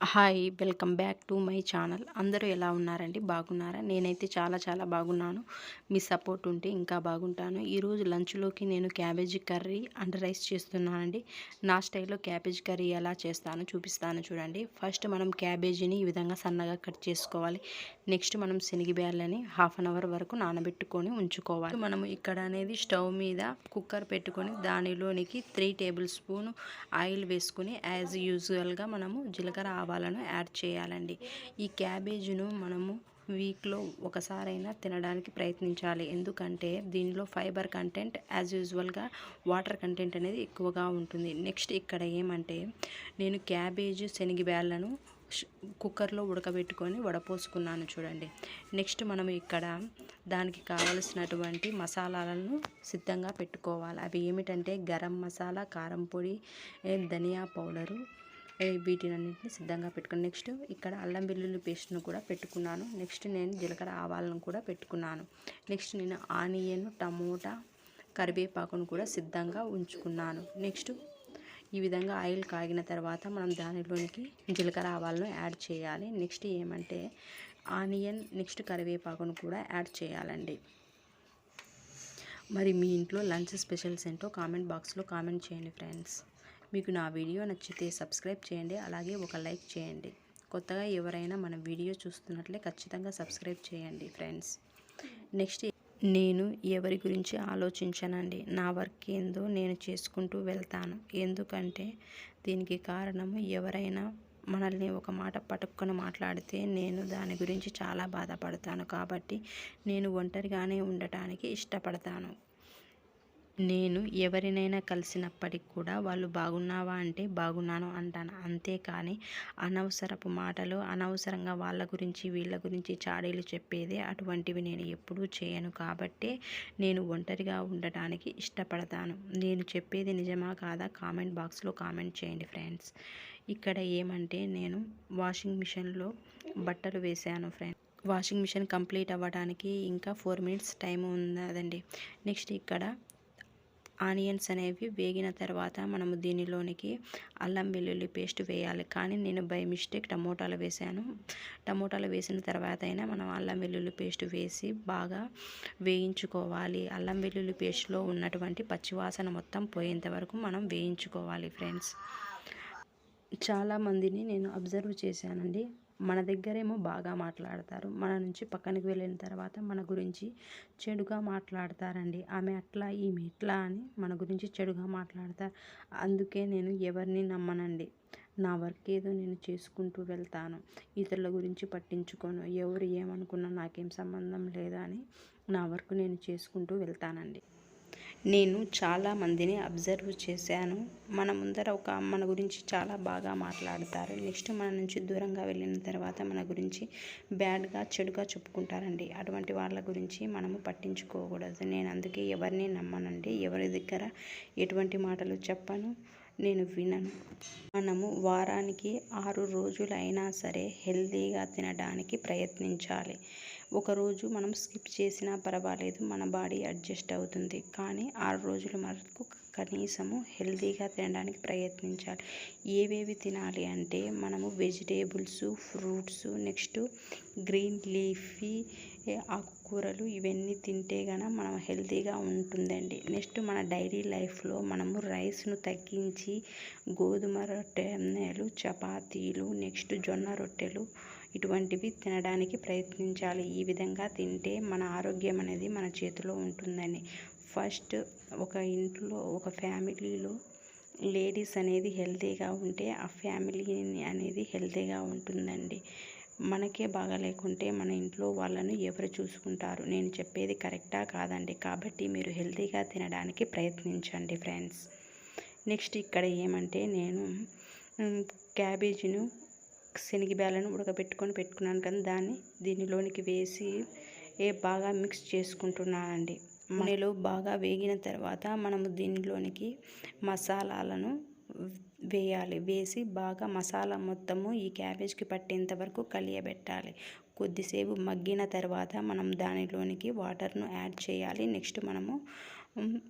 Hi welcome back to my channel. అందరూ ఎలా ఉన్నారండి? బాగున్నారా? నేనైతే చాలా చాలా బాగున్నాను. మీ సపోర్ట్ ఉంటే ఇంకా బాగుంటాను. ఈరోజు లంచ్లోకి నేను క్యాబేజీ కర్రీ అండ్ రైస్ చేస్తున్నానండి. నా స్టైల్లో క్యాబేజీ కర్రీ ఎలా చేస్తానో చూపిస్తాను చూడండి. ఫస్ట్ మనం క్యాబేజీని ఈ విధంగా సన్నగా కట్ చేసుకోవాలి. నెక్స్ట్ మనం శనగబ్యాలని హాఫ్ అన్ అవర్ వరకు నానబెట్టుకొని ఉంచుకోవాలి. మనం ఇక్కడ అనేది స్టవ్ మీద కుక్కర్ పెట్టుకొని దానిలోనికి త్రీ టేబుల్ స్పూన్ ఆయిల్ వేసుకొని యాజ్ యూజువల్గా మనము జీలకర్ర ఆవాలను యాడ్ చేయాలండి. ఈ క్యాబేజీను మనము వీక్లో ఒకసారైనా తినడానికి ప్రయత్నించాలి. ఎందుకంటే దీనిలో ఫైబర్ కంటెంట్ యాజ్ యూజువల్గా వాటర్ కంటెంట్ అనేది ఎక్కువగా ఉంటుంది. నెక్స్ట్ ఇక్కడ ఏమంటే నేను క్యాబేజ్ శనగబ్యాళ్ళను కుక్కర్లో ఉడకబెట్టుకొని వడపోసుకున్నాను చూడండి. నెక్స్ట్ మనం ఇక్కడ దానికి కావలసినటువంటి మసాలాలను సిద్ధంగా పెట్టుకోవాలి. అవి ఏమిటంటే గరం మసాలా కారం పొడి ధనియా పౌడరు వీటినన్నింటిని సిద్ధంగా పెట్టుకుని నెక్స్ట్ ఇక్కడ అల్లం వెల్లుల్లి పేస్ట్ను కూడా పెట్టుకున్నాను. నెక్స్ట్ నేను జీలకర్ర ఆవాలను కూడా పెట్టుకున్నాను. నెక్స్ట్ నేను ఆనియన్ టమోటా కరివేపాకును కూడా సిద్ధంగా ఉంచుకున్నాను. నెక్స్ట్ ఈ విధంగా ఆయిల్ కాగిన తర్వాత మనం దానిలోనికి జీలకర్ర ఆవాలను యాడ్ చేయాలి. నెక్స్ట్ ఏమంటే ఆనియన్ నెక్స్ట్ కరివేపాకును కూడా యాడ్ చేయాలండి. మరి మీ ఇంట్లో లంచ్ స్పెషల్స్ ఏంటో కామెంట్ బాక్స్లో కామెంట్ చేయండి ఫ్రెండ్స్. మీకు నా వీడియో నచ్చితే సబ్స్క్రైబ్ చేయండి. అలాగే ఒక లైక్ చేయండి. కొత్తగా ఎవరైనా మన వీడియో చూస్తున్నట్లే ఖచ్చితంగా సబ్స్క్రైబ్ చేయండి ఫ్రెండ్స్. నెక్స్ట్ నేను ఎవరి గురించి ఆలోచించనండి? నా వర్క్ ఏందో నేను చేసుకుంటూ వెళ్తాను. ఎందుకంటే దీనికి కారణం ఎవరైనా మనల్ని ఒక మాట పట్టుకొని మాట్లాడితే నేను దాని గురించి చాలా బాధపడతాను. కాబట్టి నేను ఒంటరిగానే ఉండటానికి ఇష్టపడతాను. నేను ఎవరినైనా కలిసినప్పటికి కూడా వాళ్ళు బాగున్నావా అంటే బాగున్నాను అంటాను. అంతేకాని అనవసరపు మాటలు అనవసరంగా వాళ్ళ గురించి వీళ్ళ గురించి చాడీలు చెప్పేదే అటువంటివి నేను ఎప్పుడూ చేయను. కాబట్టే నేను ఒంటరిగా ఉండటానికి ఇష్టపడతాను. నేను చెప్పేది నిజమా కాదా కామెంట్ బాక్స్లో కామెంట్ చేయండి ఫ్రెండ్స్. ఇక్కడ ఏమంటే నేను వాషింగ్ మిషన్లో బట్టలు వేశాను ఫ్రెండ్స్ వాషింగ్ మిషన్ కంప్లీట్ అవ్వడానికి ఇంకా ఫోర్ మినిట్స్ టైం ఉన్నదండి. నెక్స్ట్ ఇక్కడ ఆనియన్స్ అనేవి వేగిన తర్వాత మనము దీనిలోనికి అల్లం వెల్లుల్లి పేస్ట్ వేయాలి. కానీ నేను బై మిస్టేక్ టమోటాలు వేసాను టమోటాలు వేసిన తర్వాత అయినా మనం అల్లం వెల్లుల్లి పేస్ట్ వేసి బాగా వేయించుకోవాలి. అల్లం వెల్లుల్లి పేస్ట్లో ఉన్నటువంటి పచ్చివాసన మొత్తం పోయేంత వరకు మనం వేయించుకోవాలి ఫ్రెండ్స్. చాలామందిని నేను అబ్జర్వ్ చేశానండి. మన దగ్గరేమో బాగా మాట్లాడతారు. మన నుంచి పక్కనకి వెళ్ళిన తర్వాత మన గురించి చెడుగా మాట్లాడతారండి. ఆమె అట్లా ఈమె ఇట్లా అని మన గురించి చెడుగా మాట్లాడతారు. అందుకే నేను ఎవరిని నమ్మనండి. నా వర్క్ ఏదో నేను చేసుకుంటూ వెళ్తాను. ఇతరుల గురించి పట్టించుకోను. ఎవరు ఏమనుకున్నా నాకేం సంబంధం లేదా అని నా వర్క్ నేను చేసుకుంటూ వెళ్తానండి. నేను చాలా మందిని అబ్జర్వ్ చేశాను. మన ముందర ఒక మన గురించి చాలా బాగా మాట్లాడతారు. నెక్స్ట్ మన నుంచి దూరంగా వెళ్ళిన తర్వాత మన గురించి బ్యాడ్గా చెడుగా చెప్పుకుంటారండి. అటువంటి వాళ్ళ గురించి మనము పట్టించుకోకూడదు. నేను అందుకే ఎవరిని నమ్మనండి. ఎవరి దగ్గర ఎటువంటి మాటలు చెప్పను. నేను వినను. మనము వారానికి ఆరు రోజులైనా సరే హెల్తీగా తినడానికి ప్రయత్నించాలి. ఒకరోజు మనం స్కిప్ చేసినా పర్వాలేదు మన బాడీ అడ్జస్ట్ అవుతుంది. కానీ ఆరు రోజుల వరకు కనీసము హెల్తీగా తినడానికి ప్రయత్నించాలి. ఏవేవి తినాలి అంటే మనము vegetables fruits next green leafy ఆకు ఆకుకూరలు ఇవన్నీ తింటే గన మనం హెల్తీగా ఉంటుందండి. నెక్స్ట్ మన డైలీ లైఫ్లో మనము రైస్ను తగ్గించి గోధుమ రొట్టెలు చపాతీలు నెక్స్ట్ జొన్న రొట్టెలు ఇటువంటివి తినడానికి ప్రయత్నించాలి. ఈ విధంగా తింటే మన ఆరోగ్యం అనేది మన చేతిలో ఉంటుందని ఫస్ట్ ఒక ఇంట్లో ఒక ఫ్యామిలీలో లేడీస్ అనేది హెల్తీగా ఉంటే ఆ ఫ్యామిలీ అనేది హెల్తీగా ఉంటుందండి. మనకే బాగా లేకుంటే మన ఇంట్లో వాళ్ళను ఎవరు చూసుకుంటారు? నేను చెప్పేది కరెక్టా కాదండి. కాబట్టి మీరు హెల్తీగా తినడానికి ప్రయత్నించండి ఫ్రెండ్స్. నెక్స్ట్ ఇక్కడ ఏమంటే నేను క్యాబేజీను శనగబ్యాలను ఉడకబెట్టుకొని పెట్టుకున్నాను కానీ దాన్ని దీనిలోనికి వేసి ఏ బాగా మిక్స్ చేసుకుంటున్నానండి. నూనెలో బాగా వేగిన తర్వాత మనము దీనిలోనికి మసాలాలను వేయాలి. వేసి బాగా మసాలా మొత్తము ఈ క్యాబేజ్కి పట్టేంత వరకు కలియబెట్టాలి. కొద్దిసేపు మగ్గిన తర్వాత మనం దానిలోనికి వాటర్ను యాడ్ చేయాలి. నెక్స్ట్ మనము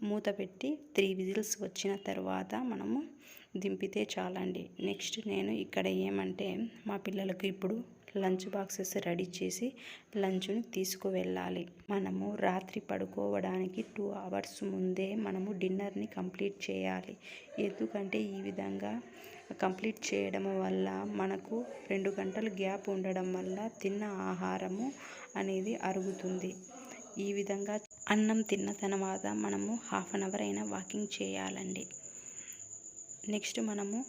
మూత పెట్టి త్రీ విజిల్స్ వచ్చిన తర్వాత మనము దింపితే చాలండి. నెక్స్ట్ నేను ఇక్కడ ఏమంటే మా పిల్లలకు ఇప్పుడు లంచ్ బాక్సెస్ రెడీ చేసి లంచ్ని తీసుకువెళ్ళాలి. మనము రాత్రి పడుకోవడానికి టూ అవర్స్ ముందే మనము డిన్నర్ని కంప్లీట్ చేయాలి. ఎందుకంటే ఈ విధంగా కంప్లీట్ చేయడం వల్ల మనకు రెండు గంటలు గ్యాప్ ఉండడం వల్ల తిన్న ఆహారము అనేది అరుగుతుంది. ఈ విధంగా అన్నం తిన్న తర్వాత మనము హాఫ్ అన్ అవర్ అయినా వాకింగ్ చేయాలండి. నెక్స్ట్ మనము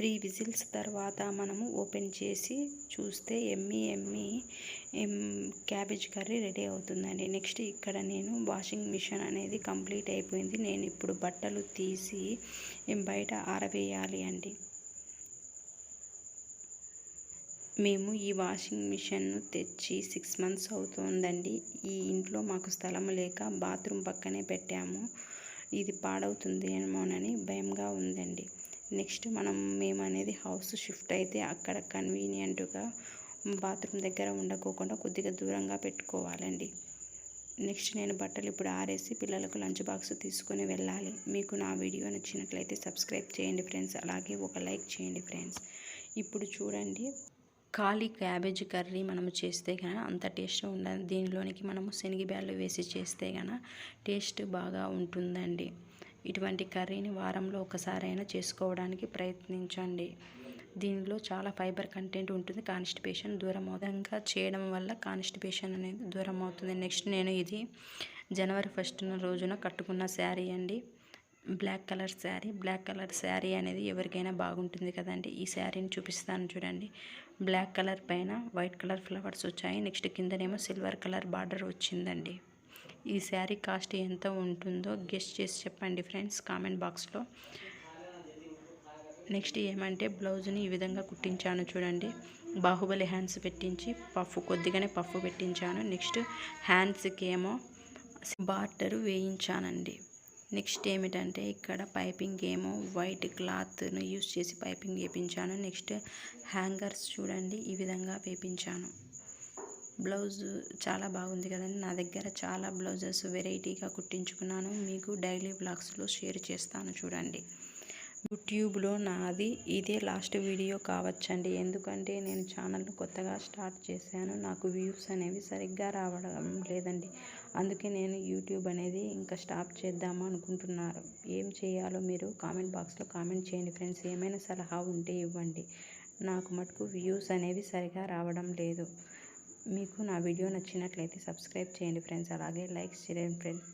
త్రీ విజిల్స్ తర్వాత మనము ఓపెన్ చేసి చూస్తే ఎమ్మి ఎమ్మి ఎమ్ క్యాబేజ్ కర్రీ రెడీ అవుతుందండి. నెక్స్ట్ ఇక్కడ నేను వాషింగ్ మిషన్ అనేది కంప్లీట్ అయిపోయింది. నేను ఇప్పుడు బట్టలు తీసి బయట ఆరవేయాలి అండి. మేము ఈ వాషింగ్ మిషన్ను తెచ్చి సిక్స్ మంత్స్ అవుతుందండి. ఈ ఇంట్లో మాకు స్థలం లేక బాత్రూమ్ పక్కనే పెట్టాము. ఇది పాడవుతుంది ఏమోనని భయంగా ఉందండి. నెక్స్ట్ మనం మేము అనేది హౌస్ షిఫ్ట్ అయితే అక్కడ కన్వీనియంట్గా బాత్రూమ్ దగ్గర ఉండకోకుండా కొద్దిగా దూరంగా పెట్టుకోవాలండి. నెక్స్ట్ నేను బట్టలు ఇప్పుడు ఆరేసి పిల్లలకు లంచ్ బాక్స్ తీసుకొని వెళ్ళాలి. మీకు నా వీడియో నచ్చినట్లయితే సబ్స్క్రైబ్ చేయండి ఫ్రెండ్స్. అలాగే ఒక లైక్ చేయండి ఫ్రెండ్స్. ఇప్పుడు చూడండి. ఖాళీ క్యాబేజ్ కర్రీ మనము చేస్తే కనుక అంత టేస్ట్ ఉండదు. దీనిలోనికి మనము శనగబ్యాళ్ళు వేసి చేస్తే కనుక టేస్ట్ బాగా ఉంటుందండి. ఇటువంటి కర్రీని వారంలో ఒకసారైనా చేసుకోవడానికి ప్రయత్నించండి. దీనిలో చాలా ఫైబర్ కంటెంట్ ఉంటుంది. కాన్స్టిపేషన్ దూరం అవుతంగా చేయడం వల్ల కాన్స్టిపేషన్ అనేది దూరం అవుతుంది నెక్స్ట్ నేను ఇది జనవరి ఫస్ట్ రోజున కట్టుకున్న శారీ అండి. Black colour sari. Black colour sari అనేది ఎవరికైనా బాగుంటుంది కదండి. ఈ శారీని చూపిస్తాను చూడండి. బ్లాక్ కలర్ పైన వైట్ కలర్ ఫ్లవర్స్ వచ్చాయి. నెక్స్ట్ కిందనేమో సిల్వర్ కలర్ బార్డర్ వచ్చిందండి. ఈ శారీ కాస్ట్ ఎంత ఉంటుందో గెస్ట్ చేసి చెప్పండి ఫ్రెండ్స్ కామెంట్ బాక్స్లో నెక్స్ట్ ఏమంటే బ్లౌజ్ని ఈ విధంగా కుట్టించాను చూడండి. బాహుబలి హ్యాండ్స్ పెట్టించి పఫ్ కొద్దిగానే పఫ్ పెట్టించాను. నెక్స్ట్ హ్యాండ్స్కి ఏమో బార్డర్ వేయించానండి. నెక్స్ట్ ఏమిటంటే ఇక్కడ పైపింగ్ ఏమో వైట్ క్లాత్ను యూస్ చేసి పైపింగ్ వేపించాను. నెక్స్ట్ హ్యాంగర్స్ చూడండి ఈ విధంగా వేపించాను. బ్లౌజ్ చాలా బాగుంది కదండి. నా దగ్గర చాలా బ్లౌజెస్ వెరైటీగా కుట్టించుకున్నాను. మీకు డైలీ బ్లాగ్స్లో షేర్ చేస్తాను చూడండి. యూట్యూబ్లో నాది ఇదే లాస్ట్ వీడియో కావచ్చండి. ఎందుకంటే నేను ఛానల్ కొత్తగా స్టార్ట్ చేశాను. నాకు వ్యూస్ అనేవి సరిగ్గా రావడం లేదండి. అందుకే నేను యూట్యూబ్ అనేది ఇంకా స్టాప్ చేద్దాము అనుకుంటున్నారు. ఏం చేయాలో మీరు కామెంట్ బాక్స్లో కామెంట్ చేయండి ఫ్రెండ్స్. ఏమైనా సలహా ఉంటే ఇవ్వండి. నాకు మటుకు వ్యూస్ అనేవి సరిగా రావడం లేదు. మీకు నా వీడియో నచ్చినట్లయితే సబ్స్క్రైబ్ చేయండి ఫ్రెండ్స్. అలాగే లైక్ చేయండి ఫ్రెండ్స్